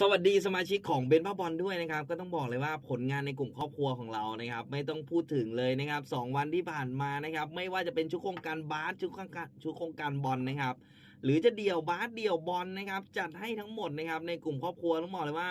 สวัสดีสมาชิกของเบนบ้าบอลด้วยนะครับ ก็ต้องบอกเลยว่าผลงานในกลุ่มครอบครัวของเรานะครับ ไม่ต้องพูดถึงเลยนะครับสองวันที่ผ่านมานะครับ ไม่ว่าจะเป็นชุดโครงการบาสชุดโครงการชุดโครงการบอลนะครับ หรือจะเดี่ยวบาสเดี่ยวบอลนะครับ จัดให้ทั้งหมดนะครับ ในกลุ่มครอบครัวต้องบอกเลยว่า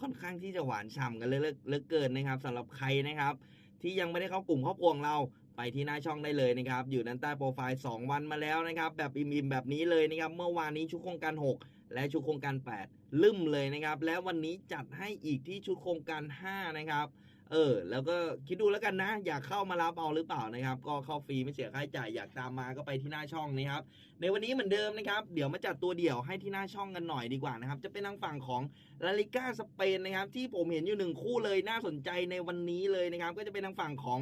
ค่อนข้างที่จะหวานฉ่ำกันเลยเลือเกินนะครับสำหรับใครนะครับ ที่ยังไม่ได้เข้ากลุ่มครอบครัวของเราไปที่หน้าช่องได้เลยนะครับ อยู่ด้านใต้โปรไฟล์ 2 วันมาแล้วนะครับ แบบอิ่มๆแบบนี้เลยนะครับ เมื่อวานนี้ชุดโครงการ 6 และชุดโครงการ 8 ลืมเลยนะครับ แล้ววันนี้จัดให้อีกที่ชุดโครงการ 5 นะครับ เออ แล้วก็คิดดูแล้วกันนะ อยากเข้ามารับเอาหรือเปล่านะครับ ก็เข้าฟรีไม่เสียค่าใช้จ่ายอยากตามมาก็ไปที่หน้าช่องนะครับ ในวันนี้เหมือนเดิมนะครับ เดี๋ยวมาจัดตัวเดี่ยวให้ที่หน้าช่องกันหน่อยดีกว่านะครับ จะเป็นทางฝั่งของลาลิก้าสเปนนะครับ ที่ผมเห็นอยู่หนึ่งคู่เลยน่าสนใจในวันนี้เลยนะครับ ก็จะเป็นทางฝั่งของ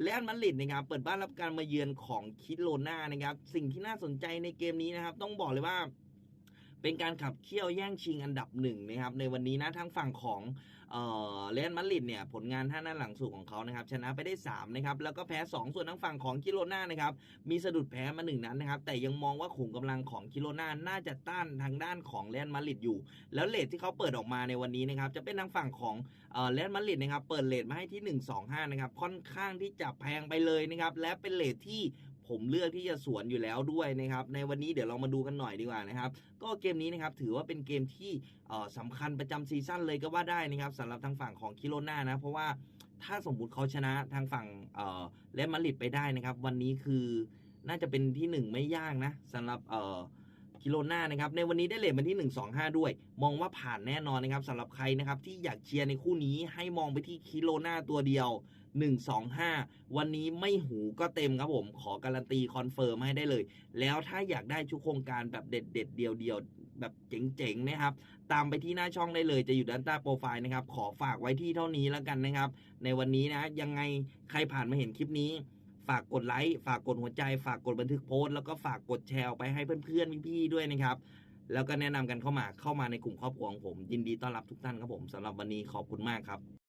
เรอัลมาดริดนะครับเปิดบ้านรับการมาเยือนของคิโลนานะครับสิ่งที่น่าสนใจในเกมนี้นะครับ ต้องบอกเลยว่า เป็นการขับเคี่ยวแย่งชิงอันดับหนึ่งนะครับในวันนี้นะทางฝั่งของเอ่อเรอัลมาดริดเนี่ยผลงานท่าหน้าหลังสุดของเขานะครับชนะไปได้3นะครับแล้วก็แพ้ 2 ส่วนทางฝั่งของคิโลนานะครับมีสะดุดแพ้มาหนึ่งนัดนะครับแต่ยังมองว่าขุมกำลังของคิโลนาน่าจะต้านทางด้านของเรอัลมาดริดอยู่ แล้วเลทที่เขาเปิดออกมาในวันนี้นะครับจะเป็นทางฝั่งของเอ่อเรอัลมาดริดนะครับเปิดเลทมาให้ที่ 125นะครับค่อนข้างที่จะแพงไปเลยนะครับและเป็นเลทที่ ผมเลือกที่จะสวนอยู่แล้วด้วยนะครับ ในวันนี้เดี๋ยวเรามาดูกันหน่อยดีกว่านะครับ ก็เกมนี้นะครับถือว่าเป็นเกมที่เอ่อสำคัญประจำซีซั่นเลยก็ว่าได้นะครับสำหรับทางฝั่งของคิโรนานะ เพราะว่าถ้าสมมุติเขาชนะทางฝั่งเอ่อเรอัลมาดริดไปได้นะครับ วันนี้คือน่าจะเป็นที่หนึ่งไม่ยากนะสำหรับเออ กิโลนานะครับในวันนี้ได้เลทมาที่ 125 ด้วย มองว่าผ่านแน่นอนนะครับสำหรับใครนะครับที่อยากเชียร์ในคู่นี้ให้มองไปที่กิโลนาตัวเดียว 125 วันนี้ไม่หูก็เต็มครับผม ขอการันตีคอนเฟิร์มให้ได้เลย แล้วถ้าอยากได้ชุดโครงการแบบเด็ดเด็ดเดียวเดียวแบบเจ๋งๆนะครับ ตามไปที่หน้าช่องได้เลยจะอยู่ด้านใต้โปรไฟล์นะครับ ขอฝากไว้ที่เท่านี้แล้วกันนะครับ ในวันนี้นะยังไงใครผ่านมาเห็นคลิปนี้ ฝากกดไลค์ฝากกดหัวใจ ฝากกดบันทึกโพสต์แล้วก็ฝากกดแชร์ไปให้เพื่อนๆพี่ๆด้วยนะครับ แล้วก็แนะนำกันเข้ามาเข้ามาในกลุ่มครอบครัวของผม ยินดีต้อนรับทุกท่านครับผมสำหรับวันนี้ขอบคุณมากครับ